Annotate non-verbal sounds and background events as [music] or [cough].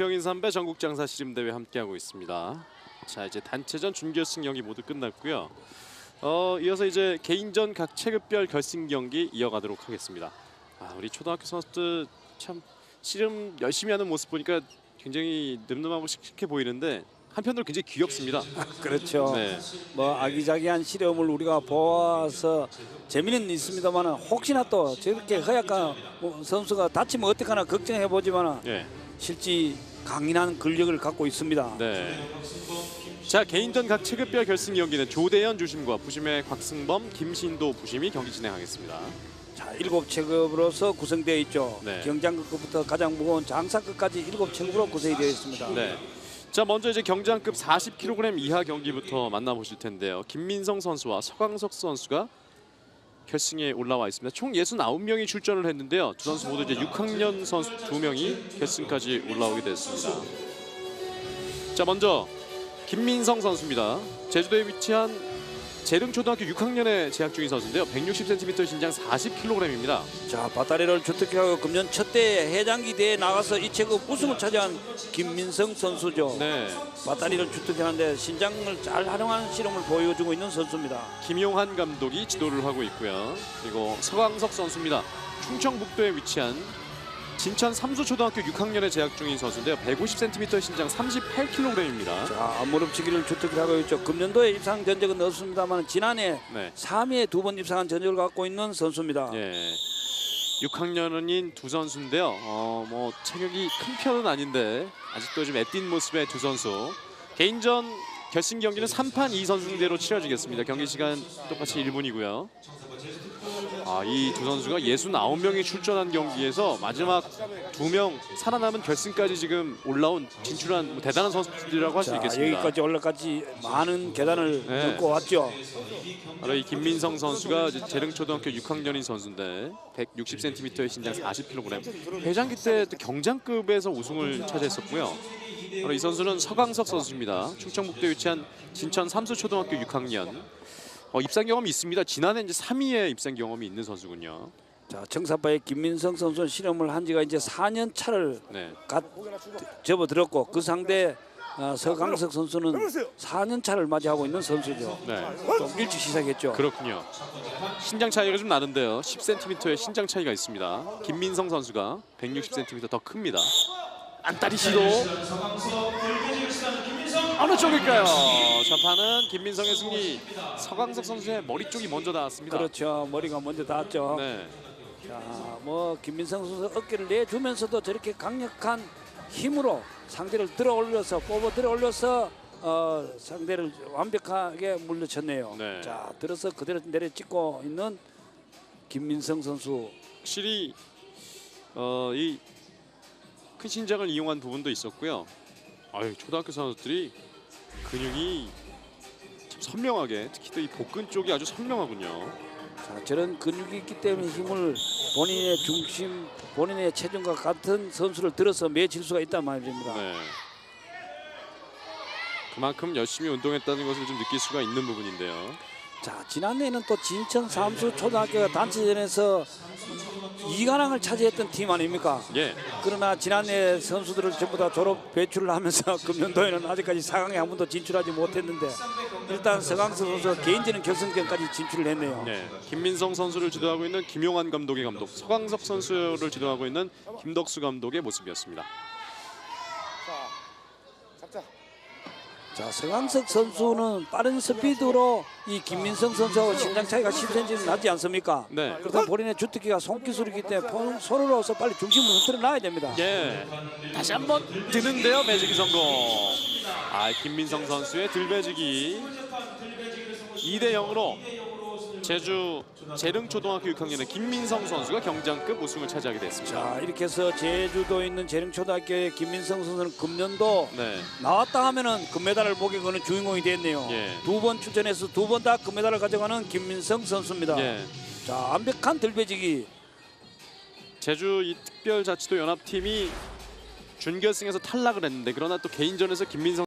국회의원 삼배 전국장사 시름대회 함께하고 있습니다. 자 이제 단체전 준결승 경기 모두 끝났고요. 어, 이어서 이제 개인전 각 체급별 결승 경기 이어가도록 하겠습니다. 아, 우리 초등학교 선수들 참 씨름 열심히 하는 모습 보니까 굉장히 늠름하고 씩씩해 보이는데 한편으로 굉장히 귀엽습니다. 그렇죠. 네. 뭐 아기자기한 실험을 우리가 보아서 재미는 있습니다만 혹시나 또 저렇게 허약한 뭐 선수가 다치면 어떡하나 걱정해 보지만 네. 실제 강인한 근력을 갖고 있습니다. 네. 자 개인전 각 체급별 결승 경기는 조대현 주심과 부심의 곽승범, 김신도 부심이 경기 진행하겠습니다. 자, 일곱 체급으로서 구성되어 있죠. 네. 경장급부터 가장 무거운 장사급까지 일곱 체급으로 구성이 되어 있습니다. 네. 자 먼저 이제 경장급 40kg 이하 경기부터 만나보실 텐데요. 김민성 선수와 서광석 선수가 결승에 올라와 있습니다. 총 69명이 출전을 했는데요. 두 선수 모두 이제 6학년 선수 두 명이 결승까지 올라오게 됐습니다. 자 먼저 김민성 선수입니다. 제주도에 위치한 재릉초등학교 6학년에 재학 중인 선수인데요. 160cm 신장 40kg입니다. 자, 바다리를 주특기하고 금년 첫 대회 해장기 대회에 나가서 이 체급 우승을 차지한 김민성 선수죠. 네. 바다리를 주특기하는데 신장을 잘 활용하는 실험을 보여주고 있는 선수입니다. 김용한 감독이 지도를 하고 있고요. 그리고 서광석 선수입니다. 충청북도에 위치한 진천 삼수초등학교 6학년에 재학 중인 선수인데요. 150cm 신장 38kg입니다. 자, 무릎치기를 주특기하고 있죠. 금년도에 입상 전적은 없습니다만 지난해 네. 3위에 두 번 입상한 전적을 갖고 있는 선수입니다. 예. 6학년인 두 선수인데요. 어, 뭐 체격이 큰 편은 아닌데 아직도 좀 애띤 모습의 두 선수. 개인전 결승 경기는 3판 2선승대로 치러지겠습니다. 경기 시간 똑같이 1분이고요. 아, 이 두 선수가 69명이 출전한 경기에서 마지막 두 명 살아남은 결승까지 지금 올라온 진출한 뭐 대단한 선수들이라고 할수 자, 있겠습니다. 여기까지 올라까지 많은 계단을 네. 밟고 왔죠. 바로 이 김민성 선수가 이제 재릉초등학교 6학년인 선수인데 160cm의 신장 40kg. 회장기 때 또 경장급에서 우승을 차지했었고요. 바로 이 선수는 서광석 선수입니다. 충청북도에 위치한 진천 삼수초등학교 6학년. 어, 입상 경험이 있습니다. 지난해 이제 3위에 입상 경험이 있는 선수군요. 자, 청사파의 김민성 선수는 실험을 한 지가 이제 4년 차를 네. 갓 접어들었고 그 상대 어, 서강석 선수는 4년 차를 맞이하고 있는 선수죠. 네. 좀 일찍 시작했죠. 그렇군요. 신장 차이가 좀 나는데요. 10cm의 신장 차이가 있습니다. 김민성 선수가 160cm 더 큽니다. 안다리 시도 어느 쪽일까요? 자판은 김민성의 승리. 서광석 선수의 머리 쪽이 먼저 나왔습니다. 그렇죠. 머리가 먼저 닿았죠. 네. 자, 뭐 김민성 선수 어깨를 내주면서도 저렇게 강력한 힘으로 상대를 들어 올려서 뽑아 들어 올려서 어, 상대를 완벽하게 물리쳤네요. 네. 자, 들어서 그대로 내려 찍고 있는 김민성 선수. 확실히 어, 이큰 신장을 이용한 부분도 있었고요. 아유, 초등학교 선수들이 근육이 참 선명하게 특히 또 이 복근 쪽이 아주 선명하군요. 자, 저런 근육이 있기 때문에 힘을 본인의 중심, 본인의 체중과 같은 선수를 들어서 매칠 수가 있단 말입니다. 네. 그만큼 열심히 운동했다는 것을 좀 느낄 수가 있는 부분인데요. 자, 지난해에는 또 진천 삼수 초등학교가 단체전에서 이관왕을 차지했던 팀 아닙니까? 예. 그러나 지난해 선수들을 전부 다 졸업 배출을 하면서 [laughs] 금년도에는 아직까지 4강에 한 번도 진출하지 못했는데 일단 서강수 선수 개인전은 결승전까지 진출을 했네요. 네. 김민성 선수를 지도하고 있는 김용환 감독의 감독, 서광석 선수를 지도하고 있는 김덕수 감독의 모습이었습니다. 자, 서강석 선수는 빠른 스피드로 이 김민성 선수하고 신장 차이가 10cm는 나지 않습니까? 네. 그렇다면 본인의 주특기가 손기술이기 때문에 본- 손으로서 빨리 중심을 흔들어 놔야 됩니다. 예. 다시 한번 드는데요. 매직이 성공. 아, 김민성 선수의 들배지기 2대 0으로 제주 재릉초등학교 6학년의 김민성 선수가 경장급 우승을 차지하게 됐습니다. 자, 이렇게 해서 제주도에 있는 재릉초등학교의 김민성 선수는 금년도 네. 나왔다 하면은 금메달을 목에 거는 주인공이 됐네요. 예. 두 번 출전해서 두 번 다 금메달을 가져가는 김민성 선수입니다. 예. 자, 완벽한 들배지기. 제주 이 특별자치도 연합팀이 준결승에서 탈락을 했는데 그러나 또 개인전에서 김민성